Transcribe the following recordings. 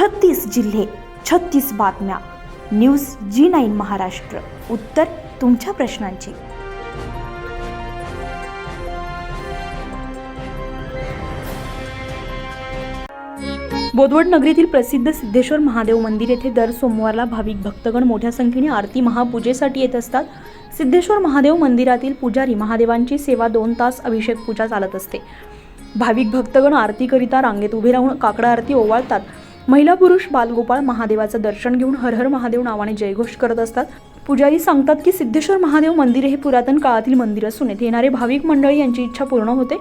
छत्तीस जिल्हे छत्तीस बातम्या. न्यूज जी नाईन महाराष्ट्र. उत्तर तुमच्या प्रश्नांची. बोदवड नगरीतील प्रसिद्ध सिद्धेश्वर महादेव मंदिर येथे दर सोमवारला भाविक भक्तगण मोठ्या संख्येने आरती महापूजेसाठी येत असतात. सिद्धेश्वर महादेव मंदिरातील पुजारी महादेवांची सेवा दोन तास अभिषेक पूजा चालत असते. भाविक भक्तगण आरतीकरिता रांगेत उभे राहून काकडा आरती ओवाळतात. महिला पुरुष बालगोपाळ महादेवाचं दर्शन घेऊन हर हर महादेव नावाने जयघोष करत असतात. पुजारी सांगतात की सिद्धेश्वर महादेव मंदिर हे पुरातन काळातील मंदिर असून येथे येणारे भाविक मंडळी यांची इच्छा पूर्ण होते.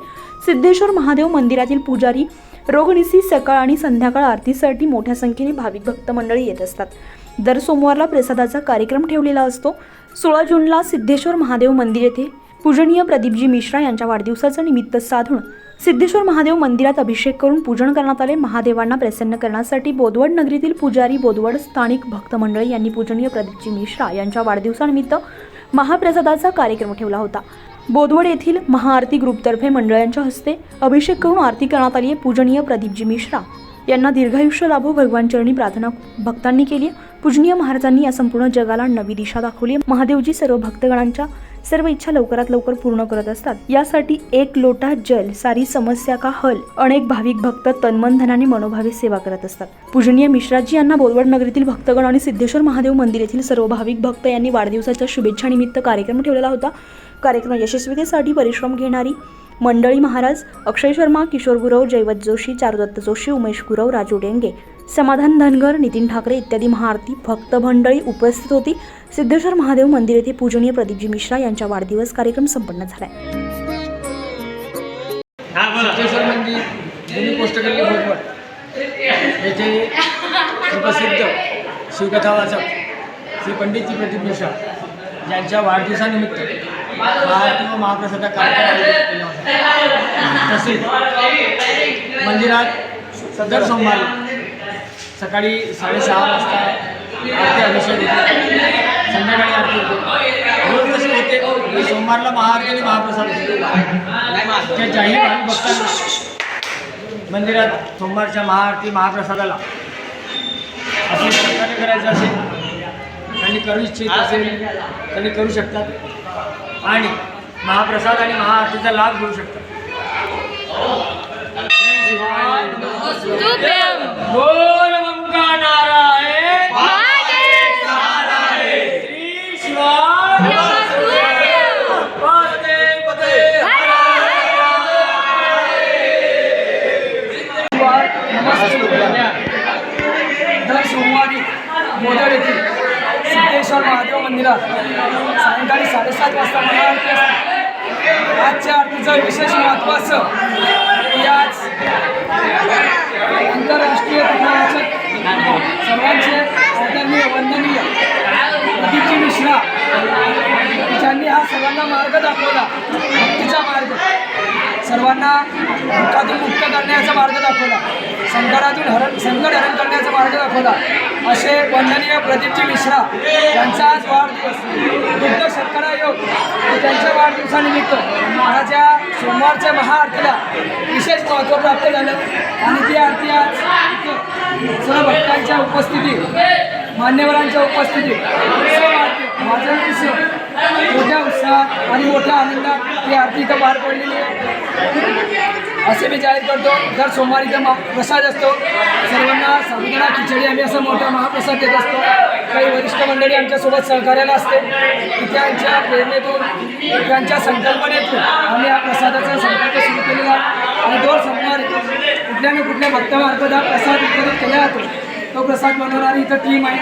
सिद्धेश्वर महादेव मंदिरातील पुजारी रोगनिसी सकाळ आणि संध्याकाळ आरतीसाठी मोठ्या संख्येने भाविक भक्त मंडळी येत असतात. दर सोमवारला प्रसादाचा कार्यक्रम ठेवलेला असतो. सोळा जूनला सिद्धेश्वर महादेव मंदिर येथे पूजनीय प्रदीपजी मिश्रा यांच्या वाढदिवसाचं निमित्त साधून सिद्धेश्वर महादेव मंदिरात अभिषेक करून पूजन करण्यात आले. महादेवांना प्रसन्न करण्यासाठी बोदवड नगरीतील पुजारी बोदवड स्थानिक भक्त मंडळी यांनी पूजनीय प्रदीपजी मिश्रा यांच्या वाढदिवसानिमित्त महाप्रसादाचा कार्यक्रम ठेवला होता. बोदवड येथील महाआरती ग्रुपतर्फे मंडळांच्या हस्ते अभिषेक करून आरती करण्यात आली आहे. पूजनीय प्रदीपजी मिश्रा यांना दीर्घायुष्य लाभो भगवान चरणी प्रार्थना भक्तांनी केली पूजनीय महाराजांनी या संपूर्ण जगाला नवी दिशा दाखवली महादेवजी सर्व भक्तगणांच्या सर्व इच्छा लवकरात लवकर पूर्ण करत असतात. यासाठी एक लोटा जल सारी समस्या का हल अनेक भाविक भक्त तन्मनधनाने मनोभावे सेवा करत असतात. पूजनीय मिश्राजी यांना बोलवड नगरीतील भक्तगण आणि सिद्धेश्वर महादेव मंदिर येथील सर्व भाविक भक्त यांनी वाढदिवसाच्या शुभेच्छानिमित्त कार्यक्रम ठेवलेला होता. कार्यक्रम यशस्वीतेसाठी परिश्रम घेणारी मंडळी महाराज अक्षय शर्मा किशोर गुरव जयवत जोशी चारुदत्त जोशी उमेश गुरव राजू डेंगे समाधान धनगर नितीन ठाकरे इत्यादी महाआरती भक्त मंडळी उपस्थित होती. सिद्धेश्वर महादेव मंदिर येथे पूजनीय प्रदीपजी मिश्रा यांच्या वाढदिवस कार्यक्रम संपन्न भोजवड येथे सुप्रसिद्ध शिवकथा वाचक श्री पंडितजी प्रदीप मिश्रा यांच्या वाढदिवसानिमित्त महाआरती व महाप्रसादा कार्यक्रम तसेच मंदिरात दर सोमवारी सकाळी साडेसहा वाजता आरती अभिषेक होते. संध्याकाळी आरती होते. रोज कसे होते. सोमवारला महाआरती आणि महाप्रसाद होते. त्या जाहीर भक्तांना मंदिरात सोमवारच्या महाआरती महाप्रसादाला आपण सहकार्य करायचं असेल त्यांनी करू इच्छित असेल त्यांनी करू शकतात. आणि महाप्रसाद आणि महाआरतीचा लाभ घेऊ शकतात श्री शिवाय नमः. बोल मंगा नारायण श्री शिवाय पते पते दर सोमवारी मोदळ येथील सिद्धेश्वर महादेव सायंकाळी साडेसात वाजता महाआरती असते. आजच्या आरतीचं विशेष महत्त्वाचं की आज आंतरराष्ट्रीय कथावाचक सर्वांचे आदरणीय वंदनीय प्रदीपजी मिश्रा ज्यांनी हा सर्वांना मार्ग दाखवला भक्तीचा मार्ग. सर्वांना दुःखातून मुक्त करण्याचा संकटातून हरण संकट हरण करण्याचा मार्ग दाखवला. असे वंदनीय प्रदीपजी मिश्रा यांचा आज वाढदिवस. दुग्ध शर्करा योग त्यांच्या वाढदिवसानिमित्त महाराजा सोमवारच्या महाआरतीला विशेष महत्त्व प्राप्त झालं. आणि ती आरती आज सर्व भक्तांच्या उपस्थितीत मान्यवरांच्या उपस्थितीत उत्सव मोठ्या उत्साहात आणि मोठ्या आनंदात ही आरती इथं पार पडलेली आहे. असे मी जाहीर करतो दर सोमवारी इथं प्रसाद असतो. सर्वांना साबुदाणा खिचडी आम्ही असा मोठा महाप्रसाद देत असतो. काही वरिष्ठ मंडळी आमच्यासोबत सहकार्याला असते. त्यांच्या प्रेरणेतून त्यांच्या संकल्पनेतून आम्ही हा प्रसादाचा संकल्प सुरू केलेला आणि दर सोमवारी कुठल्या ना कुठल्या भक्तामार्फत हा प्रसाद वितरित केला जातो. तो प्रसाद बनवणारी इथं टीम आहे.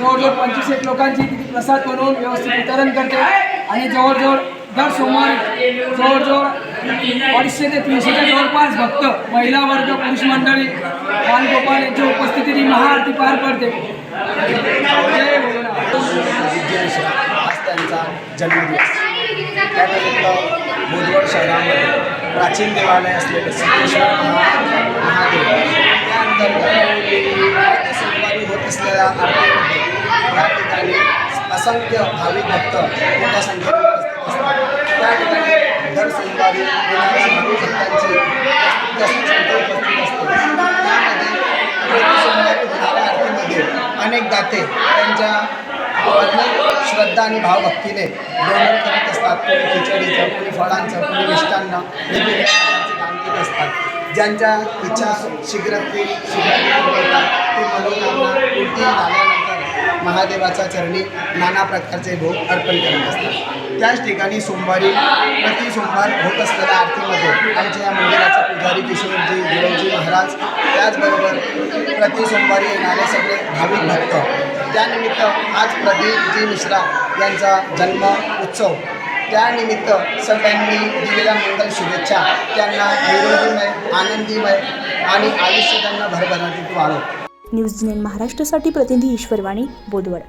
जवळजवळ पंचवीस एक लोकांची प्रसाद बनवून व्यवस्थित वितरण करते. आणि जवळजवळ दर सोमवारी जवळजवळ अडीचशे ते तीनशेच्या जवळपास भक्त महिला वर्ग पुरुष मंडळी बालगोपाल यांच्या उपस्थितीने महाआरती पार पडते. जय आज त्यांचा जन्मदिवस. त्यानिमित्त बोधवड शहरामध्ये प्राचीन देवालय असलेले सिद्धेश्वर महादेव त्या सोमवारी होत असलेल्या आरतीमध्ये या ठिकाणी असंख्य भाविक भक्त मोठ्या संख्येने ठिकाणी भक्तांची जास्तीत जास्त उपस्थित असते. त्यामध्ये अनेक दाते त्यांच्या श्रद्धा आणि भावभक्तीने डोनर करत असतात. कोणी खिचडीचं कोणी फळांचं कोणी मिष्टान्न वेगवेगळ्या दान देत असतात. ज्यांच्या इच्छा शीघ्र शीघ्रते ते मनोकामना पूर्ती महादेवाच्या चरणी नाना प्रकारचे भोग अर्पण करत असतात. त्याच ठिकाणी सोमवारी प्रति सोमवार होत असलेल्या आरतीमध्ये आमच्या या मंदिराचा पुजारी किशोरजी गुरुजी महाराज त्याचबरोबर प्रति सोमवारी येणारे सगळे भाविक भक्त. त्यानिमित्त आज प्रदीपजी मिश्रा यांचा जन्म उत्सव. त्यानिमित्त सगळ्यांनी दिलेल्या मंगल शुभेच्छा. त्यांना निरोगीमय आनंदीमय आणि आयुष्य त्यांना भरभराटीत वाढो. न्यूज महाराष्ट्रासाठी प्रतिनिधी ईश्वरवाणी बोदवड